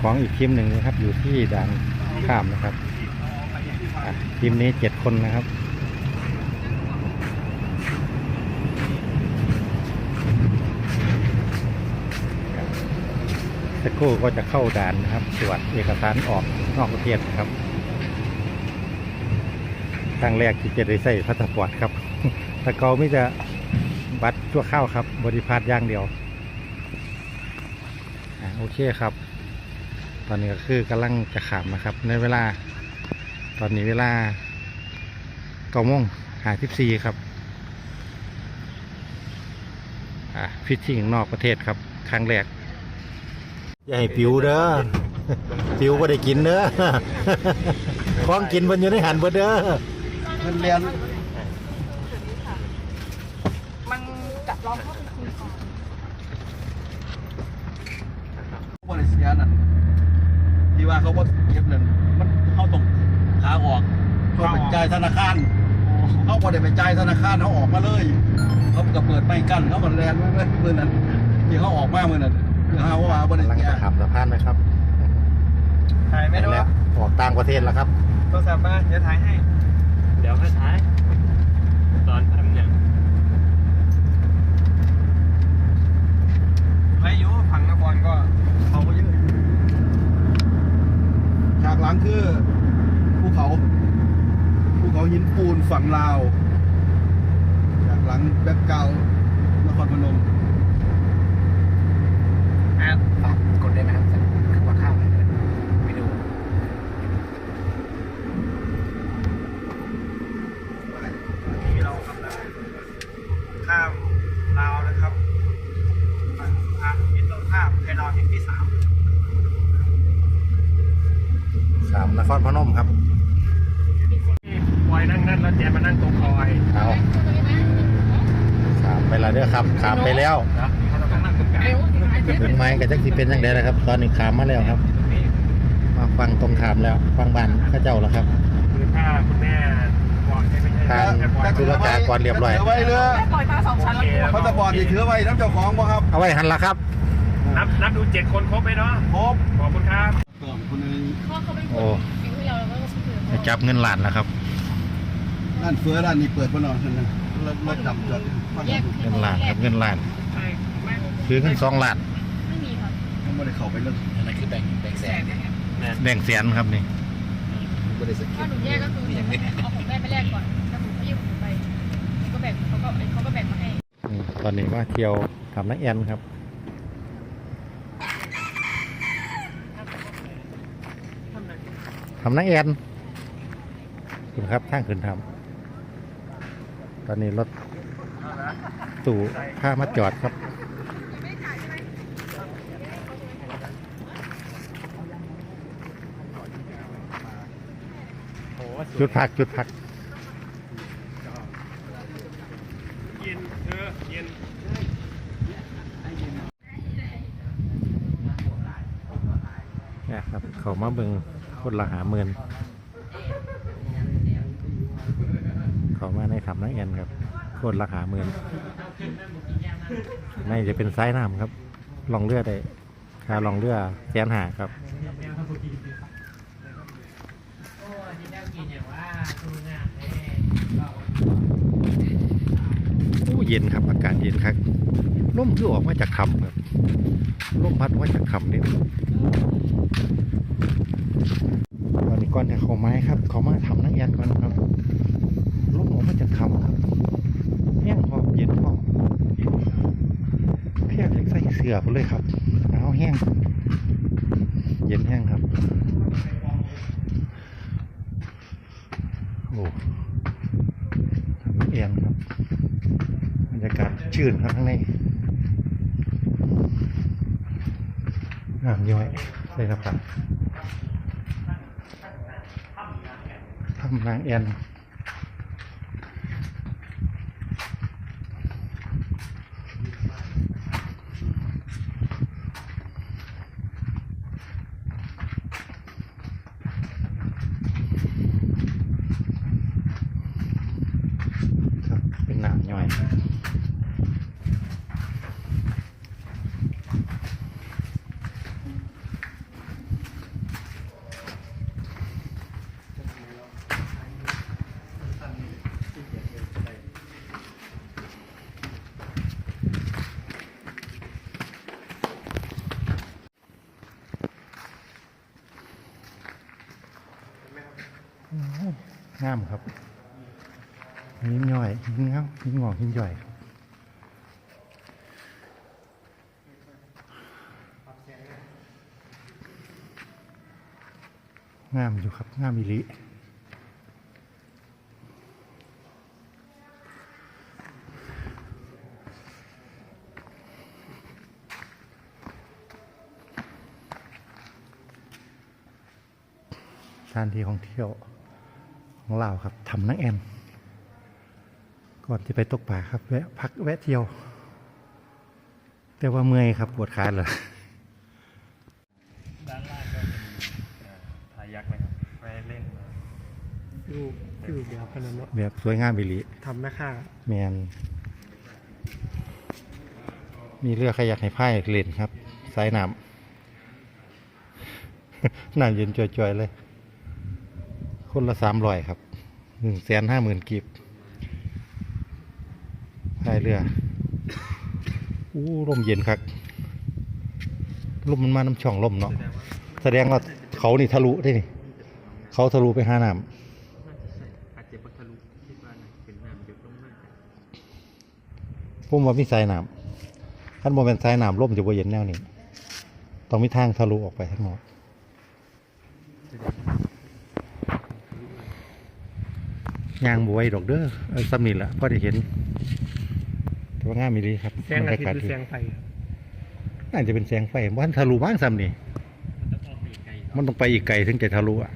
ของอีกทีมหนึ่งนะครับ อยู่ที่ด่านข้ามนะครับทีมนี้เจ็ดคนนะครับสักครู่ก็จะเข้าด่านนะครับตรวจเอกสารออกนอกประเทศครับครั้งแรกที่จะได้ใส่พาสปอร์ตครับแต่เขาไม่จะบัตรชั่วเข้าวครับ บริพาทอย่างเดียว โอเคครับ ตอนนี้ก็คือกำลังจะขามนะครับ ในเวลา ตอนนี้เวลาเก้าโมงหาสิบสี่ครับอ่าฟิชชิ่งนอกประเทศครับ ครั้งแรก อย่าให้ปิวเด้อปิวก็ได้กินเด้อของกินมันอยู่ในหันเบิดเด้อเงินเรียนมันกัดร้องเข้าไปคุยก่อนบริษัทน่ะที่ ว่าเขาว่าเก็บเงินมันเข้าตรงขาออกเขาไปจ่ายธนาคารเขาพอได้ไปจ่ายธนาคารเขาออกมาเลย เขาก็เปิดไม่กั้นเขาก็แลนไว้เมื่อนั้นที่เขาออกมาเมื่อนั้นคือเขาว่าบริกำลังษัจะทขับสะพานนะครับถ่ายไม่ได้แล้วออกต่างประเทศแล้วครับโทรศัพท์มาเดี๋ยวถ่ายให้ เดี๋ยวค่อยท้ายตอนทำอย่างไปอยู่ฝั่งนครก็เขาก็เยอะฉาก หลังคือภูเขาภูเขาหินปูนฝั่งลาว จากหลังแบ็คกานครพนมแอดฝากกดได้ไหมครับสักคือว่าข้าวเลยไปดู นี่เรากำลังข้ามลาวนะครับอะมิตรภาพไทยลาวแห่งที่สาม สามนครพนมครับ ปอยนั่งนั่นแล้วแจมานั่งตรงคอย เอาขามไปแล้วเด้อ ครับขามไปแล้วนะถ้าเราต้องนั่งตรงกลางถึงไม้กับจักสิเป็นยังไงนะครับ ตอนนี้ขามมาแล้วครับ มาฟังตรงขามแล้ว ฟังบ้านข้าเจ้าแล้วครับคือถ้าคุณแม่ปอยให้ไม่ใช่ทางแม่ปอยธุรการก่อนเรียบร้อยถือไว้เรือแม่ปล่อยตาสองชั้นแล้วเขาจะบอดดีถือไว้น้ำเจ้าของบ่ครับ เอาไว้หันละครับ นับนับดูเจ็ดคนครบไหมเนาะ ครบ ขอบคุณครับเติมคนนึงเพราะเขาเป็นคโอ้นสิ่งที่เราแล้วก็คือจะจับเงินล้านแล้วครับร้านเฟือร้านนี้เปิดบ่นอนนั่นนะรถรถดำจอดฟังแยก เงินล้านครับเงินล้านใช่ไม่คือเงินสองล้านไม่มีครับเขาไม่ได้เข้าไปเลยอันนั้นคือแบ่งแบ่งแสแสนนนะครับแบ่งแสนครับนี่บริษัทถ้าหนูแยกก็คือเอาของแม่ไปแลกก่อนแล้วหนูก็ยื่นของหนูไปก็แบ่งเขาก็เขาก็แบ่งมาให้อืมตอนนี้มาเที่ยวทำนักแอนครับทำนักแอนคุณครับทางขึ้นทำตอนนี้รถ ตู่พามาจอดครับ จุดพักจุดพักเนี่ยครับ เขามาเบิงคนละหาเมืนเขามาในทำนักแอนครับคนละหาเมืน ในจะเป็นซ้ายน้ำครับลองเรือได้ค่าลองเรือแสนหาครับโอ้เย็นครับอากาศเย็นครับลมคือออกมาจากคำครับลมพัดมาจากคำนี่ตอนนี้ก่อนจะเข้าไม้ครับ เขามาทำนักเรียนก่อนครับลมออกมาจากคำครับแห้งพอเย็นพอเพีย กือไปเลยครับหนาวแห้ง เย็นแห้งครับ โอ้ทำเรียนครับบรรยากาศชื่นครับข้างในน้ำย้อยเลยครับครับทำนางแอนครับเป็นน้ำย้อย งามครับหินย่อยหินเงาหินงอกหินย่อยครับงามอยู่ครับงามอิลิสถานที่ท่องเที่ยว ของเราวครับทำนักแอนก่อนที่ไปตกป่าครับแวะพักแวะเที่ยว แต่ว่าเมื่อยครับปวดขาเลยด้านล่างก็เป็นเอ่อพายักนะครับไว้เล่นรูปรูปเดียวกันนั้นเนาะแบบสวยงามอิลิทำหน้าค่าแมนมีเรือขยักให้พายเล่นครับสายน้ำน้ำเย็นจ่อยๆเลย คนละสามร้อยครับหนึ่งแสนห้าหมื่นกีบพายเรืออู้ลมเย็นครับลมมันมาน้ำช่องลมเนาะแสดงว่าเขานี่ทะลุได้นี่ เขาทะลุไปหาน้ำน่าจะใช่อาจจะบัทะลุคิดว่าน่าจะเป็นน้ำหยดลงมากผมว่ามีสายน้ำขั้นโมเป็นสายน้ำล่มจะบ่เย็นแนวนี้ต้องมีทางทะลุออกไปข้างนอก ยางบวยดอกเด้อเออซ้ำนี่แหละพอได้เห็น แต่ว่างามมีดีครับแสงอาทิตย์บรหรือรยากาศแสงไฟครับน่าจะเป็นแสงไฟมันทะลุบ้างซ้ำนี่มันต้องออกไปไกลมันต้องไปอีกไกลถึงจะทะลุอะ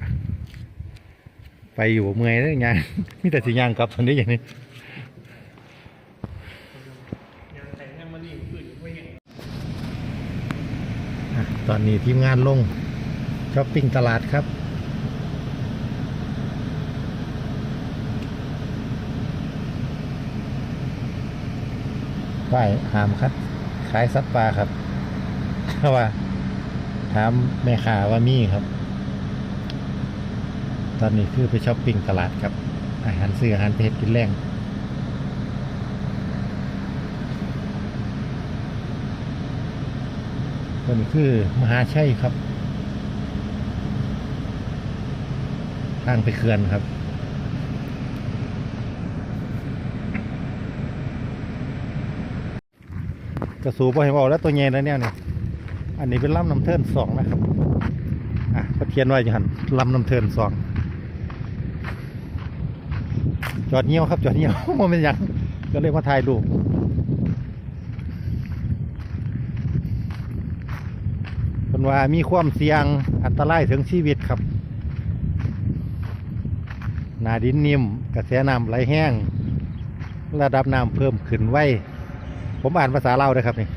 ไปอยู่เมื่อยแล้วยาง มีแต่สิยางกลับตอนนี้อย่างนี้ยังแต่ยังมันนี่ขึ้นไม่เห็น อะตอนนี้ทีมงานลงช้อปปิ้งตลาดครับ ป้ายหามครับขายสัตว์ปลาครับเพราะว่า ถามแม่ค้าว่ามีครับ ตอนนี้คือไปช้อปปิ้งตลาดครับ อาหารซื้ออาหารเฮ็ดกินแรงตัวนี้คือมหาชัยครับทางไปเขื่อนครับ กระสูบอเห็นบอกแล้วตัวเย็นแล้วเนี่ยเนี่ยอันนี้เป็นลำน้ำเทินสองนะครับอะก็เขียนไว้อยู่หันลำน้ำเทินสองจอดเงี้ยวครับจอดเงี้ยวมันเป็นยังก็เลยมาถ่ายรูปเป็นว่ามีความเสี่ยงอันตรายถึงชีวิตครับนาดินนิ่มกระแสน้ำไหลแห้ง ระดับน้ำเพิ่มขึ้นไว ผมอ่านภาษาเล่าด้วยครับนี่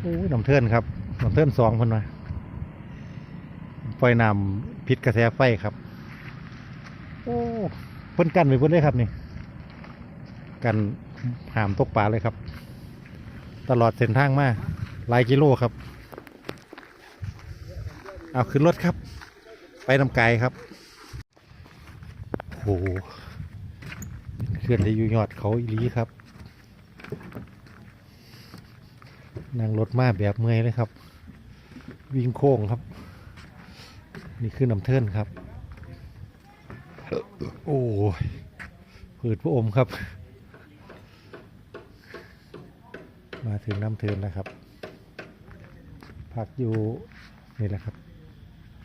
โอ้ยน้ำเทินครับน้ำเทินสองคนมาปล่อยน้ำพิษกระแสไฟครับ โอ้เพิ่นกันไปเพิ่นเลยครับนี่ กันหามตกปลาเลยครับ ตลอดเส้นทางมาหลายกิโลครับ เอาขึ้นรถครับ ไปนำไกลครับโอ้โหเคลื่อนที่อยู่ยอดเขาอีลีครับ นั่งรถมาแบบเมื่อยเลยครับ วิ่งโค้งครับ นี่คือน้ำเทินครับ โอ้ยผืดพระอมครับ มาถึงน้ำเทินแล้วครับ พักอยู่นี่แหละครับ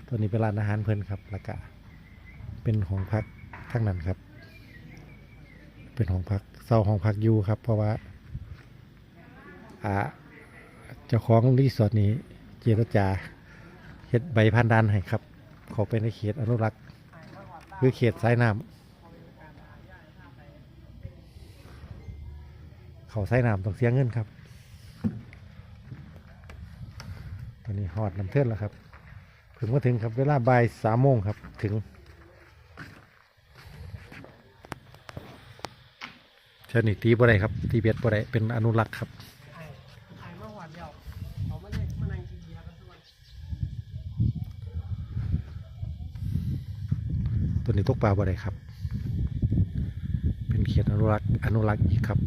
ตัวนี้เป็นร้านอาหารเพลินครับล้วก็เป็นห้องพักทั้งนั้นครับ เป็นห้องพักเศร้าห้องพักอยู่ครับ เพราะว่าอ่า เจ้าของรีสอร์ทนี้เจรจาเฮ็ดใบพันดานให้ครับ เขาไปในเขตอนุรักษ์คือเขตสายน้ำเขาสายน้ำต้องเสียเงินครับ ตอนนี้หอดน้ำเทินแล้วครับถึงมาถึงครับเวลาบ่ายสามโมงครับถึงเชนี่ตีบ่ได้ครับตีเบ็ดบ่ได้เป็นอนุรักษ์ครับ ถ่ายเมื่อวานเดียวเขาไม่ได้มานั่งกินเบียร์กันทุกวัน ตัวนี้ตกปลาบ่ได้ครับ เป็นเขตอนุรักษ์อนุรักษ์อีกครับ